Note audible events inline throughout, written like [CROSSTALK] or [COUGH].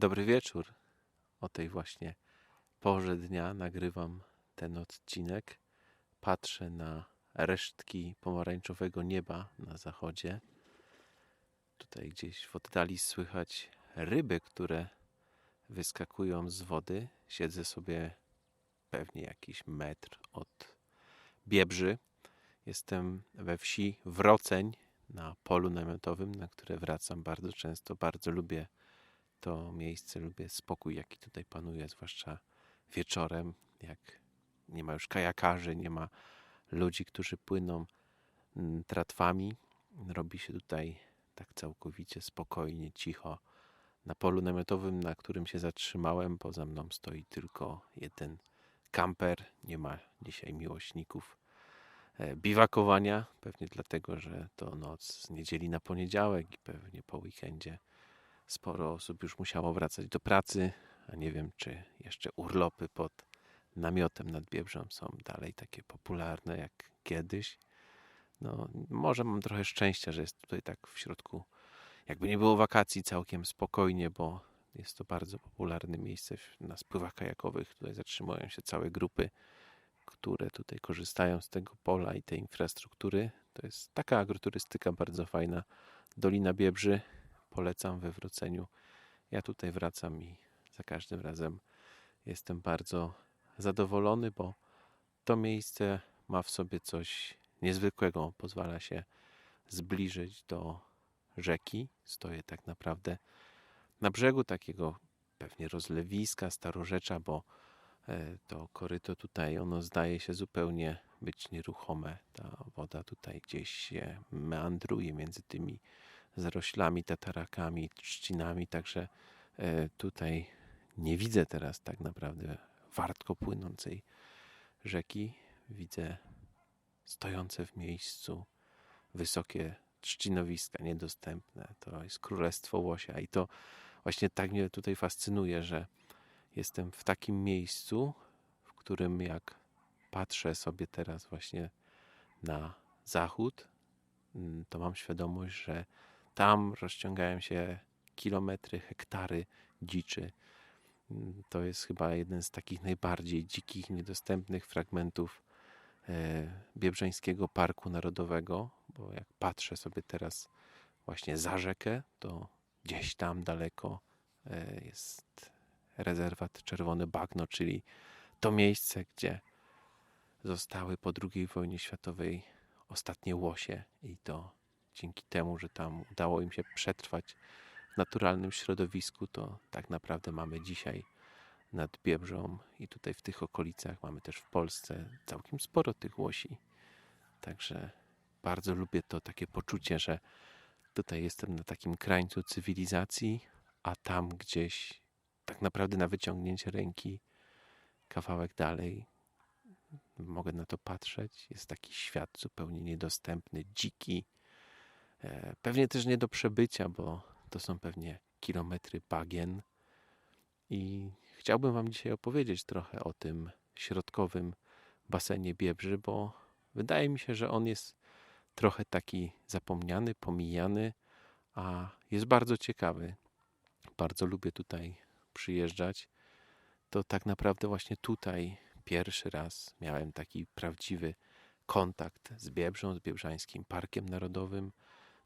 Dobry wieczór. O tej właśnie porze dnia nagrywam ten odcinek. Patrzę na resztki pomarańczowego nieba na zachodzie. Tutaj gdzieś w oddali słychać ryby, które wyskakują z wody. Siedzę sobie pewnie jakiś metr od Biebrzy. Jestem we wsi Wroceń na polu namiotowym, na które wracam bardzo często. Bardzo lubię to miejsce, lubię spokój, jaki tutaj panuje, zwłaszcza wieczorem, jak nie ma już kajakarzy, nie ma ludzi, którzy płyną mm, tratwami. Robi się tutaj tak całkowicie spokojnie, cicho. Na polu namiotowym, na którym się zatrzymałem, poza mną stoi tylko jeden kamper. Nie ma dzisiaj miłośników e, biwakowania, pewnie dlatego, że to noc z niedzieli na poniedziałek i pewnie po weekendzie sporo osób już musiało wracać do pracy, a nie wiem, czy jeszcze urlopy pod namiotem nad Biebrzą są dalej takie popularne jak kiedyś. No, może mam trochę szczęścia, że jest tutaj tak w środku, jakby nie było wakacji, całkiem spokojnie, bo jest to bardzo popularne miejsce na spływach kajakowych. Tutaj zatrzymują się całe grupy, które tutaj korzystają z tego pola i tej infrastruktury. To jest taka agroturystyka bardzo fajna. Dolina Biebrzy, polecam we wróceniu. Ja tutaj wracam i za każdym razem jestem bardzo zadowolony, bo to miejsce ma w sobie coś niezwykłego. Pozwala się zbliżyć do rzeki. Stoję tak naprawdę na brzegu takiego pewnie rozlewiska, starorzecza, bo e, to koryto tutaj, ono zdaje się zupełnie być nieruchome. Ta woda tutaj gdzieś się meandruje między tymi zaroślami, tatarakami, trzcinami, także e, tutaj nie widzę teraz tak naprawdę wartko płynącej rzeki. Widzę stojące w miejscu wysokie trzcinowiska niedostępne. To jest Królestwo Łosia i to właśnie tak mnie tutaj fascynuje, że jestem w takim miejscu, w którym jak patrzę sobie teraz właśnie na zachód, mm, to mam świadomość, że tam rozciągają się kilometry, hektary dziczy. Mm, to jest chyba jeden z takich najbardziej dzikich, niedostępnych fragmentów e, Biebrzańskiego Parku Narodowego, bo jak patrzę sobie teraz właśnie za rzekę, to gdzieś tam daleko e, jest rezerwat Czerwone Bagno, czyli to miejsce, gdzie zostały po II wojnie światowej ostatnie łosie i to dzięki temu, że tam udało im się przetrwać w naturalnym środowisku, to tak naprawdę mamy dzisiaj nad Biebrzą i tutaj w tych okolicach mamy też w Polsce całkiem sporo tych łosi. Także bardzo lubię to takie poczucie, że tutaj jestem na takim krańcu cywilizacji, a tam gdzieś tak naprawdę na wyciągnięcie ręki kawałek dalej mogę na to patrzeć. Jest taki świat zupełnie niedostępny, dziki, pewnie też nie do przebycia, bo to są pewnie kilometry bagien. I chciałbym Wam dzisiaj opowiedzieć trochę o tym środkowym basenie Biebrzy, bo wydaje mi się, że on jest trochę taki zapomniany, pomijany, a jest bardzo ciekawy. Bardzo lubię tutaj przyjeżdżać. To tak naprawdę właśnie tutaj pierwszy raz miałem taki prawdziwy kontakt z Biebrzą, z Biebrzańskim Parkiem Narodowym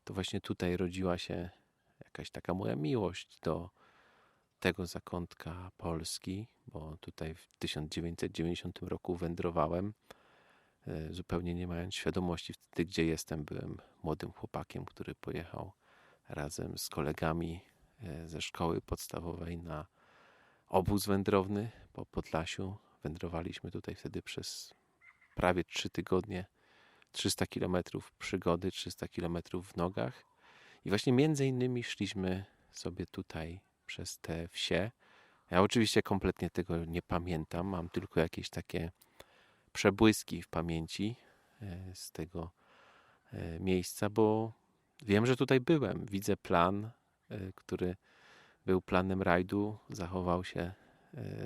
to właśnie tutaj rodziła się jakaś taka moja miłość do tego zakątka Polski, bo tutaj w 1990 roku wędrowałem, e, zupełnie nie mając świadomości wtedy, gdzie jestem. Byłem młodym chłopakiem, który pojechał razem z kolegami e, ze szkoły podstawowej na obóz wędrowny po Podlasiu. Wędrowaliśmy tutaj wtedy przez prawie trzy tygodnie 300 kilometrów przygody, 300 kilometrów w nogach. I właśnie między innymi szliśmy sobie tutaj przez te wsie. Ja oczywiście kompletnie tego nie pamiętam, mam tylko jakieś takie przebłyski w pamięci e, z tego e, miejsca, bo wiem, że tutaj byłem. Widzę plan, e, który był planem rajdu, zachował się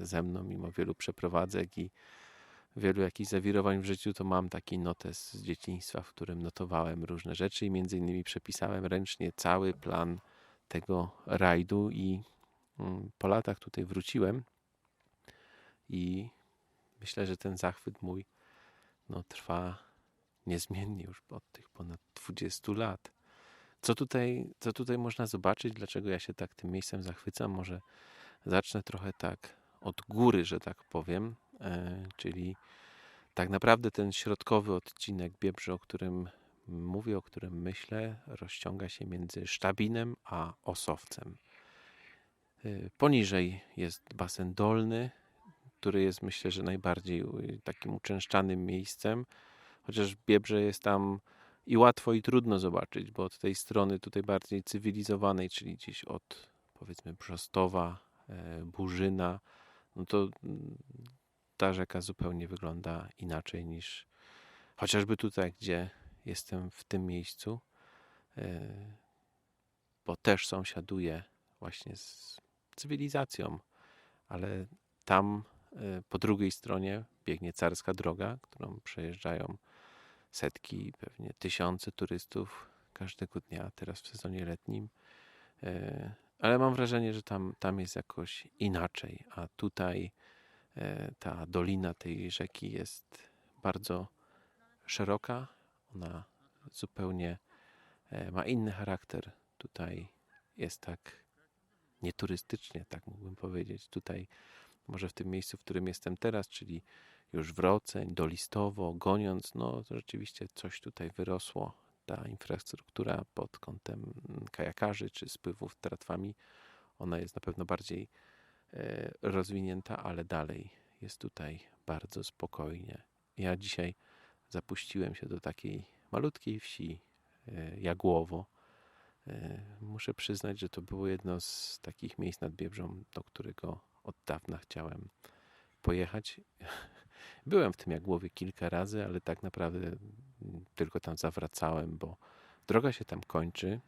ze mną mimo wielu przeprowadzek i wielu jakichś zawirowań w życiu, to mam taki notes z dzieciństwa, w którym notowałem różne rzeczy i między innymi przepisałem ręcznie cały plan tego rajdu i mm, po latach tutaj wróciłem i myślę, że ten zachwyt mój no, trwa niezmiennie już od tych ponad 20 lat. Co tutaj, co tutaj można zobaczyć? Dlaczego ja się tak tym miejscem zachwycam? Może zacznę trochę tak od góry, że tak powiem, czyli tak naprawdę ten środkowy odcinek Biebrzy, o którym mówię, o którym myślę, rozciąga się między Sztabinem a Osowcem. E, poniżej jest basen dolny, który jest myślę, że najbardziej takim uczęszczanym miejscem, chociaż Biebrze jest tam i łatwo i trudno zobaczyć, bo od tej strony tutaj bardziej cywilizowanej, czyli gdzieś od powiedzmy Brzostowa, e, Burzyna, no to mm, ta rzeka zupełnie wygląda inaczej niż chociażby tutaj, gdzie jestem w tym miejscu, e, bo też sąsiaduję właśnie z cywilizacją, ale tam e, po drugiej stronie biegnie carska droga, którą przejeżdżają setki, pewnie tysiące turystów każdego dnia, teraz w sezonie letnim. E, ale mam wrażenie, że tam, tam jest jakoś inaczej, a tutaj ta dolina tej rzeki jest bardzo szeroka. Ona zupełnie e, ma inny charakter. Tutaj jest tak nieturystycznie, tak mógłbym powiedzieć. Tutaj, może w tym miejscu, w którym jestem teraz, czyli już Wroceń, Dolistowo, goniąc, no to rzeczywiście coś tutaj wyrosło. Ta infrastruktura pod kątem kajakarzy czy spływów tratwami, ona jest na pewno bardziej e, rozwinięta, ale dalej jest tutaj bardzo spokojnie. Ja dzisiaj zapuściłem się do takiej malutkiej wsi e, Jagłowo. E, muszę przyznać, że to było jedno z takich miejsc nad Biebrzą, do którego od dawna chciałem pojechać. [LAUGHS] Byłem w tym Jagłowie kilka razy, ale tak naprawdę mm, tylko tam zawracałem, bo droga się tam kończy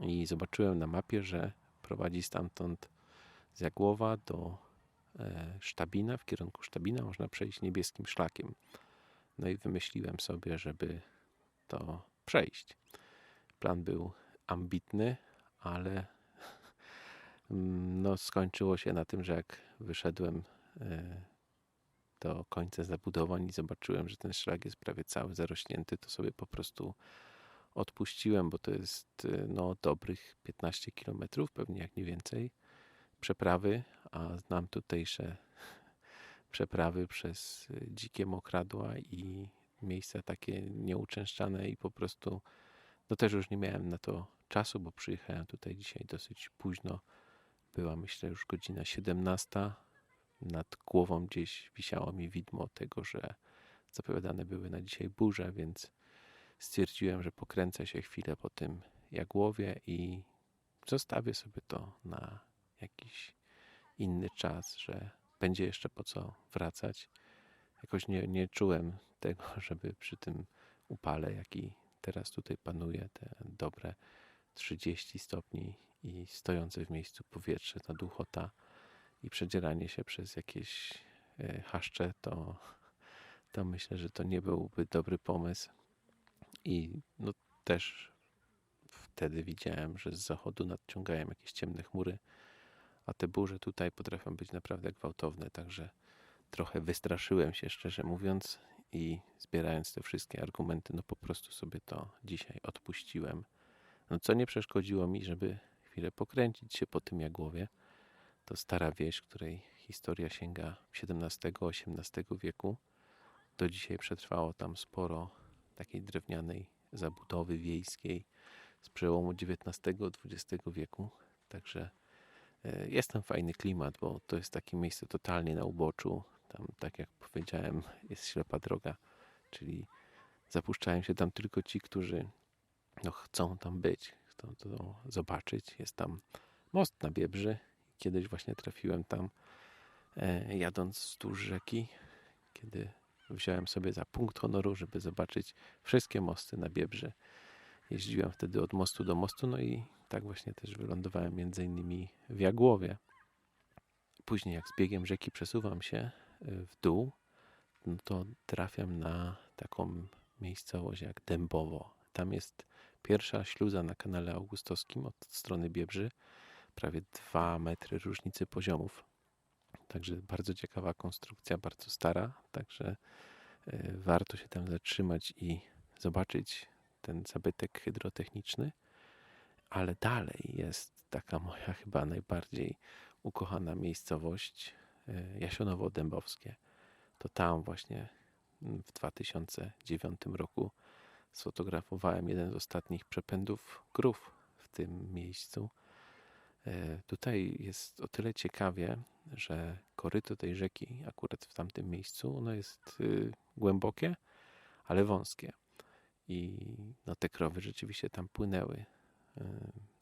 i zobaczyłem na mapie, że prowadzi stamtąd z Jagłowa do e, Sztabina, w kierunku Sztabina można przejść niebieskim szlakiem. No i wymyśliłem sobie, żeby to przejść. Plan był ambitny, ale mm, no, skończyło się na tym, że jak wyszedłem e, do końca zabudowań i zobaczyłem, że ten szlak jest prawie cały zarośnięty, to sobie po prostu odpuściłem, bo to jest y, no, dobrych 15 kilometrów, pewnie jak nie więcej, przeprawy, a znam tutejsze [LAUGHS] przeprawy przez dzikie mokradła i miejsca takie nieuczęszczane i po prostu no też już nie miałem na to czasu, bo przyjechałem tutaj dzisiaj dosyć późno. Była myślę już godzina 17 nad głową gdzieś wisiało mi widmo tego, że zapowiadane były na dzisiaj burze, więc stwierdziłem, że pokręcę się chwilę po tym jagłowie i zostawię sobie to na jakiś inny czas, że będzie jeszcze po co wracać. Jakoś nie, nie czułem [LAUGHS] tego, żeby przy tym upale, jaki teraz tutaj panuje, te dobre 30 stopni i stojące w miejscu powietrze, ta duchota, i przedzieranie się przez jakieś e, haszcze, to, [LAUGHS] to myślę, że to nie byłby dobry pomysł. I no, też wtedy widziałem, że z zachodu nadciągają jakieś ciemne chmury, a te burze tutaj potrafią być naprawdę gwałtowne, także trochę wystraszyłem się, szczerze mówiąc, i zbierając te wszystkie argumenty, no po prostu sobie to dzisiaj odpuściłem. No co nie przeszkodziło mi, żeby chwilę pokręcić się po tym jagłowie to stara wieś, której historia sięga XVII-XVIII wieku. Do dzisiaj przetrwało tam sporo takiej drewnianej zabudowy wiejskiej z przełomu XIX-XX wieku. Także jest tam fajny klimat, bo to jest takie miejsce totalnie na uboczu. Tam, tak jak powiedziałem, jest ślepa droga, czyli zapuszczają się tam tylko ci, którzy no, chcą tam być, chcą to zobaczyć. Jest tam most na Biebrzy Kiedyś właśnie trafiłem tam, e, jadąc wzdłuż rzeki, kiedy wziąłem sobie za punkt honoru, żeby zobaczyć wszystkie mosty na Biebrzy. Jeździłem wtedy od mostu do mostu, no i tak właśnie też wylądowałem między innymi w Jagłowie. Później jak z biegiem rzeki przesuwam się e, w dół, no to trafiam na taką miejscowość jak Dębowo. Tam jest pierwsza śluza na kanale augustowskim od strony Biebrzy prawie 2 metry różnicy poziomów. Także bardzo ciekawa konstrukcja, bardzo stara, także e, warto się tam zatrzymać i zobaczyć ten zabytek hydrotechniczny. Ale dalej jest taka moja [LAUGHS] chyba najbardziej ukochana miejscowość e, Jasionowo-Dębowskie. To tam właśnie w 2009 roku sfotografowałem jeden z ostatnich przepędów krów w tym miejscu. E, tutaj jest o tyle ciekawie, że koryto tej rzeki, akurat w tamtym miejscu, ono jest y, głębokie, ale wąskie. I no, te krowy rzeczywiście tam płynęły.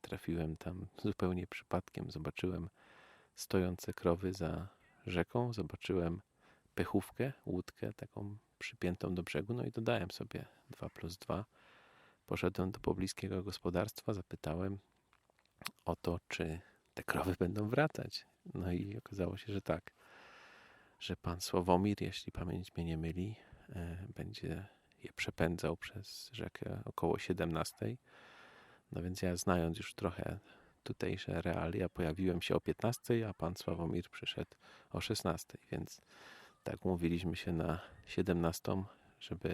Trafiłem tam zupełnie przypadkiem, zobaczyłem stojące krowy za rzeką, zobaczyłem pechówkę, łódkę taką przypiętą do brzegu, no i dodałem sobie 2 plus 2. Poszedłem do pobliskiego gospodarstwa, zapytałem o to, czy te krowy będą wracać. No i okazało się, że tak, że pan Sławomir, jeśli pamięć mnie nie myli, e, będzie je przepędzał przez rzekę około 17. No więc ja znając już trochę tutejsze realia, pojawiłem się o 15, a pan Sławomir przyszedł o 16, więc tak umówiliśmy się na 17, żeby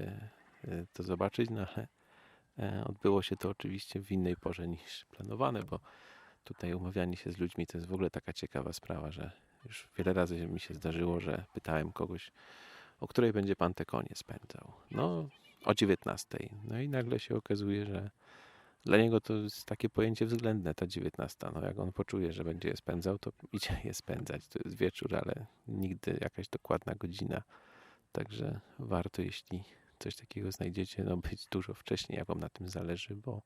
e, to zobaczyć, no ale e, odbyło się to oczywiście w innej porze niż planowane, bo tutaj umawianie się z ludźmi to jest w ogóle taka ciekawa sprawa, że już wiele razy mi się zdarzyło, że pytałem kogoś, o której będzie pan te konie spędzał. No, o 19. No i nagle się okazuje, że dla niego to jest takie pojęcie względne, ta 19. No jak on poczuje, że będzie je spędzał, to [LAUGHS] idzie je spędzać. To jest wieczór, ale nigdy jakaś dokładna godzina. Także warto, jeśli coś takiego znajdziecie, no być dużo wcześniej, jak wam na tym zależy, bo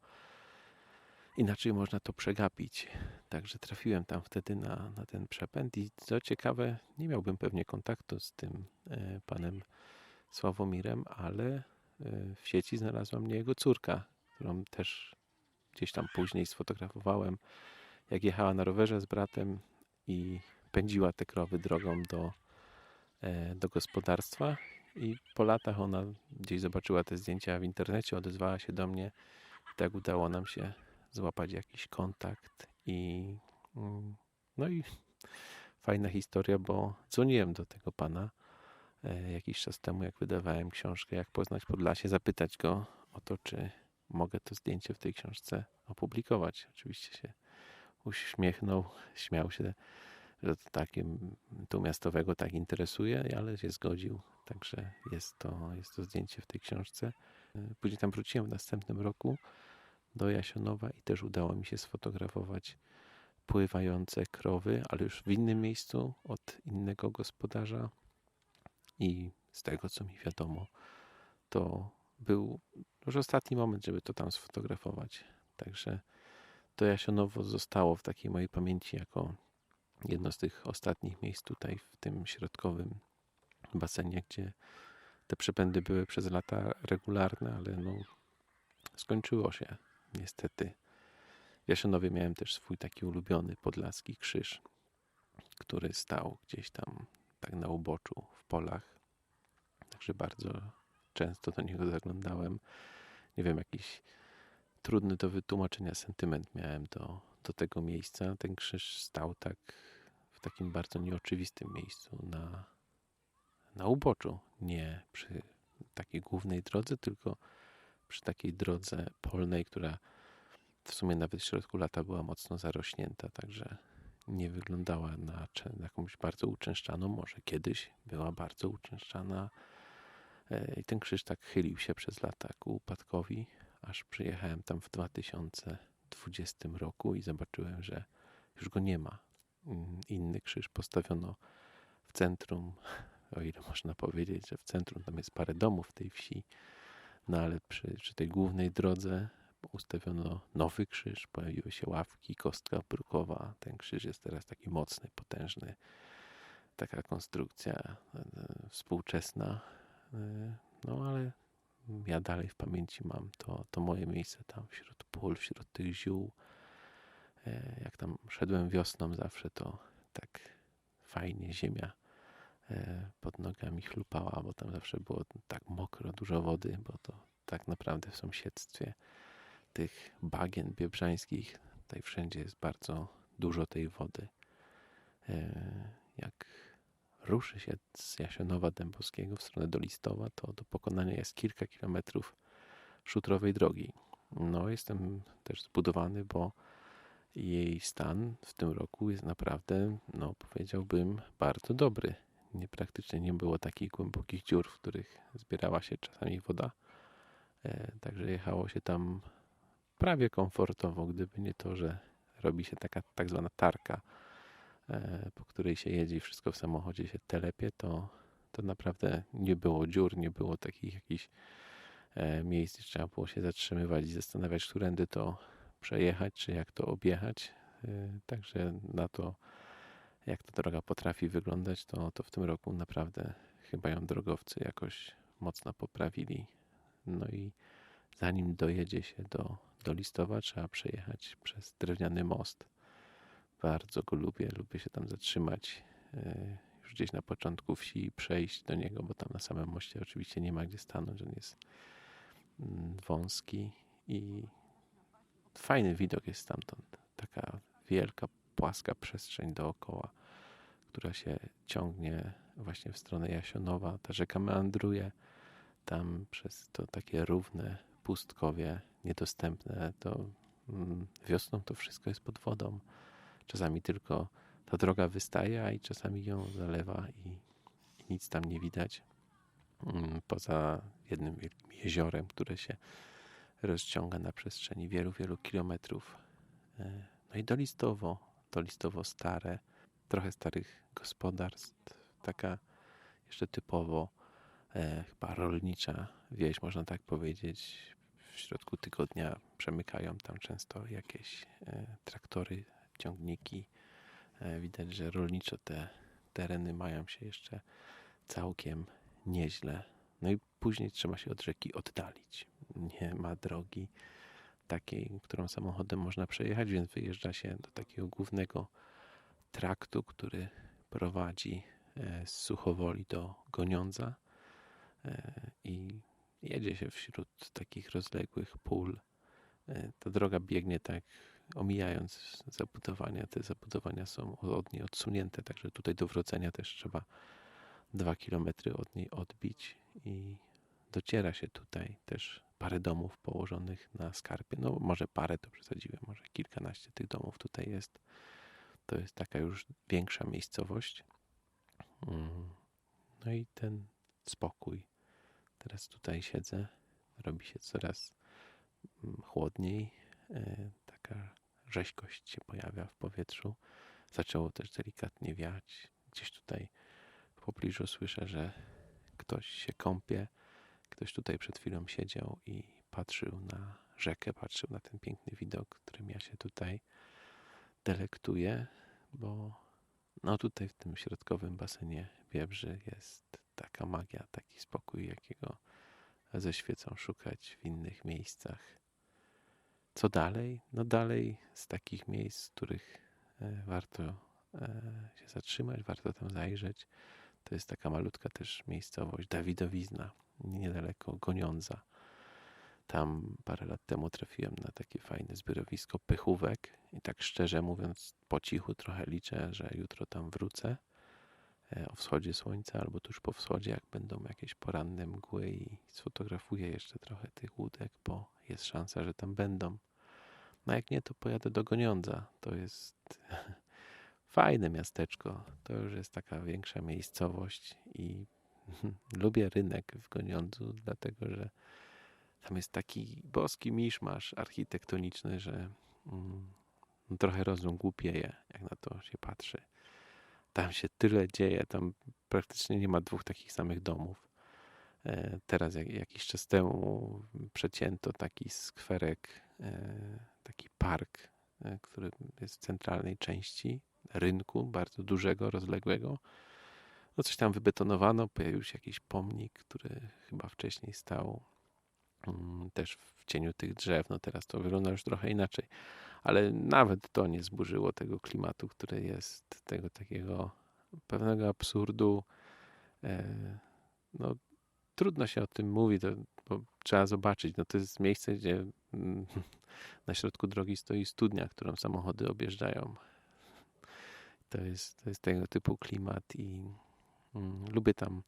inaczej można to przegapić. Także trafiłem tam wtedy na, na ten przepęd i co ciekawe, nie miałbym pewnie kontaktu z tym e, panem Sławomirem, ale e, w sieci znalazła mnie jego córka, którą też gdzieś tam później sfotografowałem, jak jechała na rowerze z bratem i pędziła te krowy drogą do, e, do gospodarstwa. I po latach ona gdzieś zobaczyła te zdjęcia w internecie, odezwała się do mnie. I tak udało nam się złapać jakiś kontakt. I mm, no i fajna historia, bo dzwoniłem do tego pana e, jakiś czas temu, jak wydawałem książkę Jak poznać Podlasie, zapytać go o to, czy mogę to zdjęcie w tej książce opublikować. Oczywiście się uśmiechnął, śmiał się, że to takim tu miastowego tak interesuje, ale się zgodził. Także jest to, jest to zdjęcie w tej książce. Później tam wróciłem w następnym roku do Jasionowa i też udało mi się sfotografować pływające krowy, ale już w innym miejscu od innego gospodarza. I z tego co mi wiadomo, to był już ostatni moment, żeby to tam sfotografować. Także to Jasionowo zostało w takiej mojej pamięci jako jedno z tych ostatnich miejsc tutaj w tym środkowym basenie, gdzie te przepędy były przez lata regularne, ale no skończyło się niestety. W Jasionowie miałem też swój taki ulubiony podlaski krzyż, który stał gdzieś tam tak na uboczu w polach. Także bardzo często do niego zaglądałem. Nie wiem, jakiś trudny do wytłumaczenia sentyment miałem do, do tego miejsca. Ten krzyż stał tak w takim bardzo nieoczywistym miejscu na, na uboczu. Nie przy takiej głównej drodze, tylko przy takiej drodze polnej, która w sumie nawet w środku lata była mocno zarośnięta, także nie wyglądała na, na jakąś bardzo uczęszczaną. Może kiedyś była bardzo uczęszczana I ten krzyż tak chylił się przez lata ku upadkowi, aż przyjechałem tam w 2020 roku i zobaczyłem, że już go nie ma. Mm, inny krzyż postawiono w centrum, o ile można powiedzieć, że w centrum tam jest parę domów tej wsi, no ale przy, przy tej głównej drodze ustawiono nowy krzyż, pojawiły się ławki, kostka brukowa. Ten krzyż jest teraz taki mocny, potężny. Taka konstrukcja e, współczesna, Y, no ale ja dalej w pamięci mam to, to moje miejsce tam wśród pól, wśród tych ziół. E, jak tam szedłem wiosną zawsze, to tak fajnie ziemia e, pod nogami chlupała, bo tam zawsze było tak mokro, dużo wody, bo to tak naprawdę w sąsiedztwie tych bagien biebrzańskich tutaj wszędzie jest bardzo dużo tej wody. E, Jak ruszy się z Jasionowa Dębowskiego w stronę do Listowa, to do pokonania jest kilka kilometrów szutrowej drogi. No, jestem też zbudowany, bo jej stan w tym roku jest naprawdę, no powiedziałbym, bardzo dobry. Nie, praktycznie nie było takich głębokich dziur, w których zbierała się czasami woda. E, także jechało się tam prawie komfortowo, gdyby nie to, że robi się taka tak zwana tarka, po której się jedzie i wszystko w samochodzie się telepie, to, to naprawdę nie było dziur, nie było takich jakichś e, miejsc, gdzie trzeba było się zatrzymywać i zastanawiać, którędy to przejechać, czy jak to objechać. E, Także na to, jak ta droga potrafi wyglądać, to, to w tym roku naprawdę chyba ją drogowcy jakoś mocno poprawili. No i zanim dojedzie się do, do Listowa, trzeba przejechać przez drewniany most. Bardzo go lubię, lubię się tam zatrzymać e, już gdzieś na początku wsi i przejść do niego, bo tam na samym moście oczywiście nie ma gdzie stanąć, on jest mm, wąski i fajny widok jest stamtąd. Taka wielka, płaska przestrzeń dookoła, która się ciągnie właśnie w stronę Jasionowa. Ta rzeka meandruje tam przez to takie równe pustkowie, niedostępne. To mm, wiosną to wszystko jest pod wodą. Czasami tylko ta droga wystaje, a i czasami ją zalewa i, i nic tam nie widać. Mm, Poza jednym wielkim jeziorem, które się rozciąga na przestrzeni wielu, wielu kilometrów. E, No i dolistowo, dolistowo stare, trochę starych gospodarstw, taka jeszcze typowo e, chyba rolnicza wieś, można tak powiedzieć. W środku tygodnia przemykają tam często jakieś e, traktory, ciągniki. E, widać, że rolniczo te tereny mają się jeszcze całkiem nieźle. No i później trzeba się od rzeki oddalić. Nie ma drogi takiej, którą samochodem można przejechać, więc wyjeżdża się do takiego głównego traktu, który prowadzi e, z Suchowoli do Goniądza e, i jedzie się wśród takich rozległych pól. Ta droga biegnie tak, omijając zabudowania. Te zabudowania są od niej odsunięte, także tutaj do wrócenia też trzeba dwa kilometry od niej odbić i dociera się tutaj też parę domów położonych na skarpie. No może parę to przesadziłem, może kilkanaście tych domów tutaj jest. To jest taka już większa miejscowość. Mm. No i ten spokój. Teraz tutaj siedzę, robi się coraz mm, chłodniej. Taka rzeźkość się pojawia w powietrzu. Zaczęło też delikatnie wiać. Gdzieś tutaj w pobliżu słyszę, że ktoś się kąpie. Ktoś tutaj przed chwilą siedział i patrzył na rzekę, patrzył na ten piękny widok, którym ja się tutaj delektuję, bo no tutaj w tym środkowym basenie Biebrzy jest taka magia, taki spokój, jakiego ze świecą szukać w innych miejscach. Co dalej? No dalej z takich miejsc, w których e, warto e, się zatrzymać, warto tam zajrzeć. To jest taka malutka też miejscowość Dawidowizna, niedaleko Goniądza. Tam parę lat temu trafiłem na takie fajne zbiorowisko pychówek i tak szczerze mówiąc po cichu trochę liczę, że jutro tam wrócę e, o wschodzie słońca albo tuż po wschodzie, jak będą jakieś poranne mgły i sfotografuję jeszcze trochę tych łódek, bo jest szansa, że tam będą. No jak nie, to pojadę do Goniądza. To jest [LAUGHS] fajne miasteczko. To już jest taka większa miejscowość i [LAUGHS] lubię rynek w Goniądzu, dlatego że tam jest taki boski miszmasz architektoniczny, że mm, no trochę rozum głupieje, jak na to się patrzy. Tam się tyle dzieje, tam praktycznie nie ma dwóch takich samych domów. E, Teraz jak, jakiś czas temu przecięto taki skwerek, e, taki park, e, który jest w centralnej części rynku, bardzo dużego, rozległego. No coś tam wybetonowano, pojawił się jakiś pomnik, który chyba wcześniej stał mm, też w cieniu tych drzew. No teraz to wygląda już trochę inaczej, ale nawet to nie zburzyło tego klimatu, który jest, tego takiego pewnego absurdu. No, trudno się o tym mówi, to, bo trzeba zobaczyć. No, to jest miejsce, gdzie mm, [LAUGHS] na środku drogi stoi studnia, którą samochody objeżdżają To jest, to jest tego typu klimat i mm, lubię tam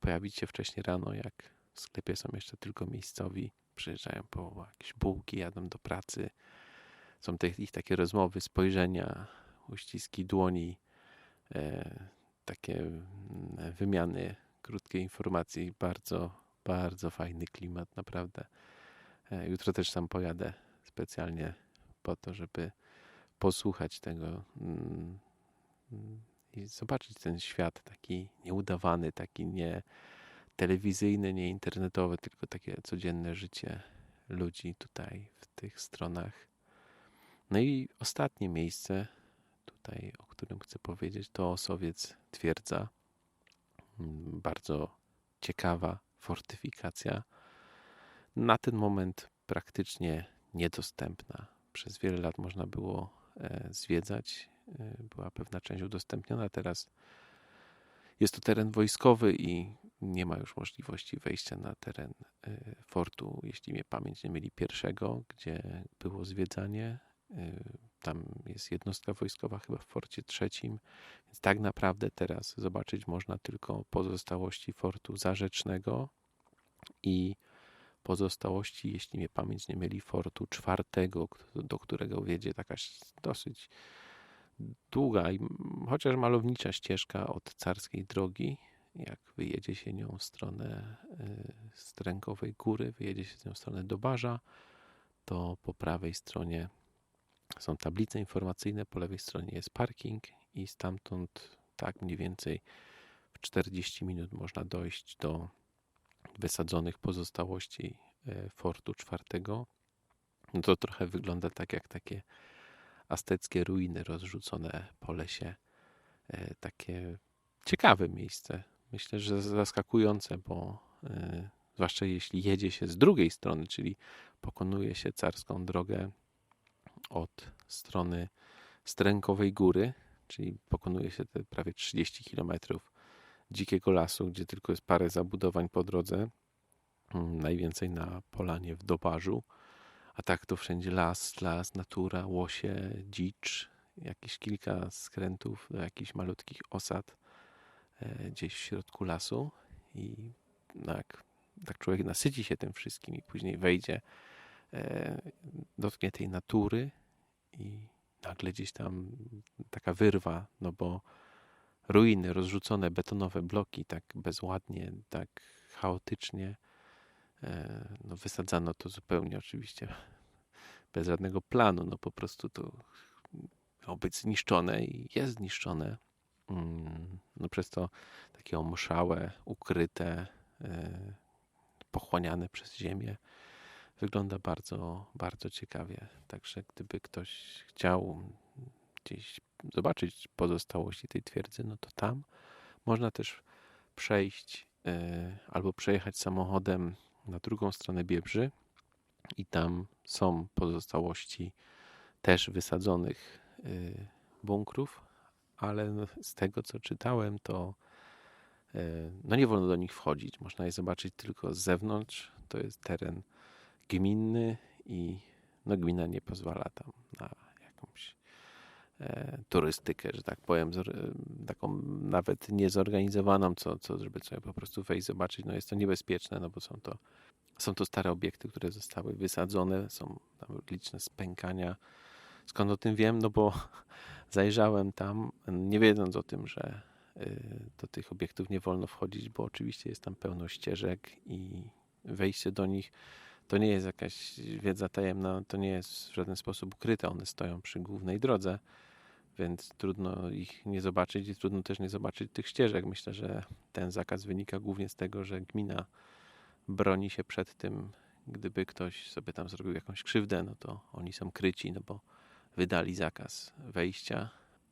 pojawić się wcześniej rano, jak w sklepie są jeszcze tylko miejscowi. Przyjeżdżają po jakieś bułki, jadą do pracy. Są te, ich takie rozmowy, spojrzenia, uściski dłoni, e, takie mm, wymiany, krótkie informacji. Bardzo, bardzo fajny klimat, naprawdę. E, jutro też tam pojadę specjalnie po to, żeby posłuchać tego mm, i zobaczyć ten świat taki nieudawany, taki nie telewizyjny, nie internetowy, tylko takie codzienne życie ludzi tutaj w tych stronach. No i ostatnie miejsce tutaj, o którym chcę powiedzieć, to Osowiec Twierdza. Bardzo ciekawa fortyfikacja. Na ten moment praktycznie niedostępna. Przez wiele lat można było e, zwiedzać. E, była pewna część udostępniona. Teraz jest to teren wojskowy i nie ma już możliwości wejścia na teren e, fortu, jeśli mnie pamięć nie mieli pierwszego, gdzie było zwiedzanie. Tam jest jednostka wojskowa chyba w forcie trzecim, więc tak naprawdę teraz zobaczyć można tylko pozostałości fortu zarzecznego i pozostałości, jeśli mnie pamięć nie mieli, fortu czwartego, do którego wiedzie taka dosyć długa i chociaż malownicza ścieżka od carskiej drogi. Jak wyjedzie się nią w stronę y, Strękowej Góry, wyjedzie się nią w stronę Dobarza, to po prawej stronie są tablice informacyjne, po lewej stronie jest parking i stamtąd tak mniej więcej w 40 minut można dojść do wysadzonych pozostałości e, fortu czwartego. No to trochę wygląda tak jak takie azteckie ruiny rozrzucone po lesie. E, takie ciekawe miejsce. Myślę, że zaskakujące, bo e, zwłaszcza jeśli jedzie się z drugiej strony, czyli pokonuje się carską drogę od strony Strękowej Góry, czyli pokonuje się te prawie 30 kilometrów dzikiego lasu, gdzie tylko jest parę zabudowań po drodze. Mm, najwięcej na polanie w Dobarzu. A tak to wszędzie las, las, natura, łosie, dzicz, jakieś kilka skrętów do jakichś malutkich osad e, gdzieś w środku lasu. I jak tak człowiek nasyci się tym wszystkim i później wejdzie, dotknie tej natury i nagle gdzieś tam taka wyrwa, no bo ruiny, rozrzucone betonowe bloki, tak bezładnie, tak chaotycznie. E, no, wysadzano to zupełnie oczywiście [LAUGHS] bez żadnego planu. No po prostu to miało być zniszczone i jest zniszczone. Mm, no przez to takie omuszałe, ukryte, e, pochłaniane przez ziemię. Wygląda bardzo, bardzo ciekawie. Także gdyby ktoś chciał gdzieś zobaczyć pozostałości tej twierdzy, no to tam można też przejść e, albo przejechać samochodem na drugą stronę Biebrzy i tam są pozostałości też wysadzonych e, bunkrów, ale no, z tego co czytałem, to e, no nie wolno do nich wchodzić. Można je zobaczyć tylko z zewnątrz. To jest teren gminny i no gmina nie pozwala tam na jakąś E, turystykę, że tak powiem, taką nawet niezorganizowaną, co, co żeby sobie po prostu wejść, zobaczyć. No jest to niebezpieczne, no bo są to, są to stare obiekty, które zostały wysadzone, są tam liczne spękania. Skąd o tym wiem? No bo [LAUGHS] zajrzałem tam, nie wiedząc o tym, że y, do tych obiektów nie wolno wchodzić, bo oczywiście jest tam pełno ścieżek i wejście do nich to nie jest jakaś wiedza tajemna, to nie jest w żaden sposób ukryte. One stoją przy głównej drodze więc trudno ich nie zobaczyć i trudno też nie zobaczyć tych ścieżek. Myślę, że ten zakaz wynika głównie z tego, że gmina broni się przed tym, gdyby ktoś sobie tam zrobił jakąś krzywdę, no to oni są kryci, no bo wydali zakaz wejścia.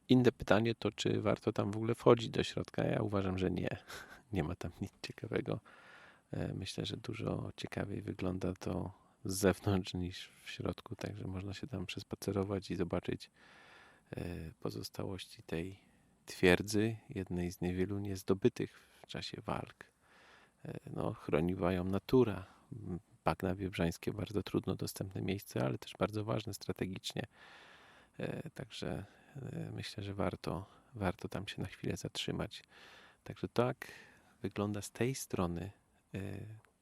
Inne pytanie to, czy warto tam w ogóle wchodzić do środka. Ja uważam, że nie. [LAUGHS] Nie ma tam nic ciekawego. E, myślę, że dużo ciekawiej wygląda to z zewnątrz niż w środku, także można się tam przespacerować i zobaczyć E, pozostałości tej twierdzy, jednej z niewielu niezdobytych w czasie walk. E, no, chroniła ją natura. Bagna Wiebrzańskie bardzo trudno dostępne miejsce, ale też bardzo ważne strategicznie. Także myślę, że warto, warto tam się na chwilę zatrzymać. Także tak wygląda z tej strony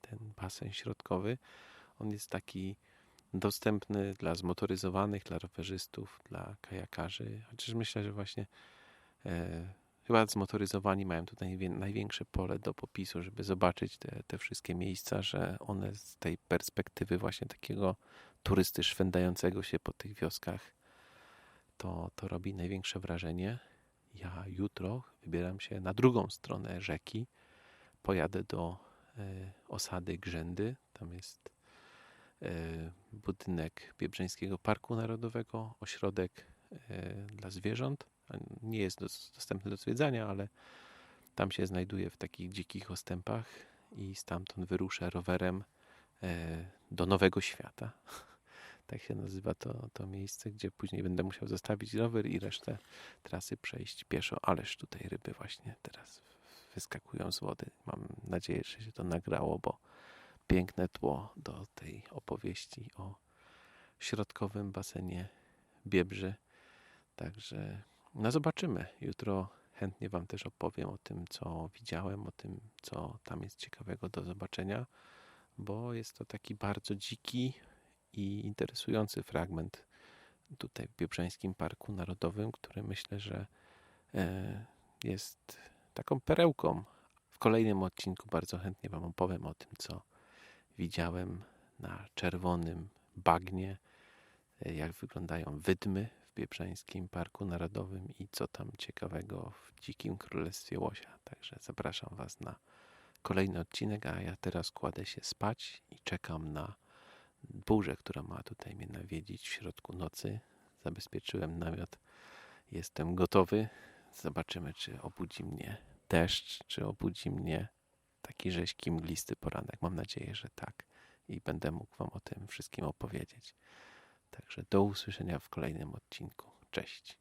ten basen środkowy. On jest taki dostępny dla zmotoryzowanych, dla rowerzystów, dla kajakarzy. Chociaż myślę, że właśnie e, chyba zmotoryzowani mają tutaj największe pole do popisu, żeby zobaczyć te, te wszystkie miejsca, że one z tej perspektywy właśnie takiego turysty szwendającego się po tych wioskach, to, to robi największe wrażenie. Ja jutro wybieram się na drugą stronę rzeki. Pojadę do osady Grzędy. Tam jest e, budynek Biebrzeńskiego Parku Narodowego, ośrodek e, dla zwierząt. Nie jest dostępny do zwiedzania, ale tam się znajduje w takich dzikich ostępach i stamtąd wyruszę rowerem do Nowego Świata. [LAUGHS] Tak się nazywa to, to miejsce, gdzie później będę musiał zostawić rower i resztę trasy przejść pieszo. Ależ tutaj ryby właśnie teraz wyskakują z wody. Mam nadzieję, że się to nagrało, bo piękne tło do tej opowieści o środkowym basenie Biebrzy. Także no zobaczymy. Jutro chętnie Wam też opowiem o tym, co widziałem, o tym, co tam jest ciekawego do zobaczenia, bo jest to taki bardzo dziki i interesujący fragment tutaj w Biebrzańskim Parku Narodowym, który myślę, że e, jest taką perełką. W kolejnym odcinku bardzo chętnie Wam opowiem o tym, co widziałem na czerwonym bagnie, e, jak wyglądają wydmy w Biebrzańskim Parku Narodowym i co tam ciekawego w Dzikim Królestwie Łosia. Także zapraszam Was na kolejny odcinek, a ja teraz kładę się spać i czekam na burzę, która ma tutaj mnie nawiedzić w środku nocy. Zabezpieczyłem namiot. Jestem gotowy. Zobaczymy, czy obudzi mnie deszcz, czy obudzi mnie taki rzeźki, mglisty poranek. Mam nadzieję, że tak. I będę mógł Wam o tym wszystkim opowiedzieć. Także do usłyszenia w kolejnym odcinku. Cześć.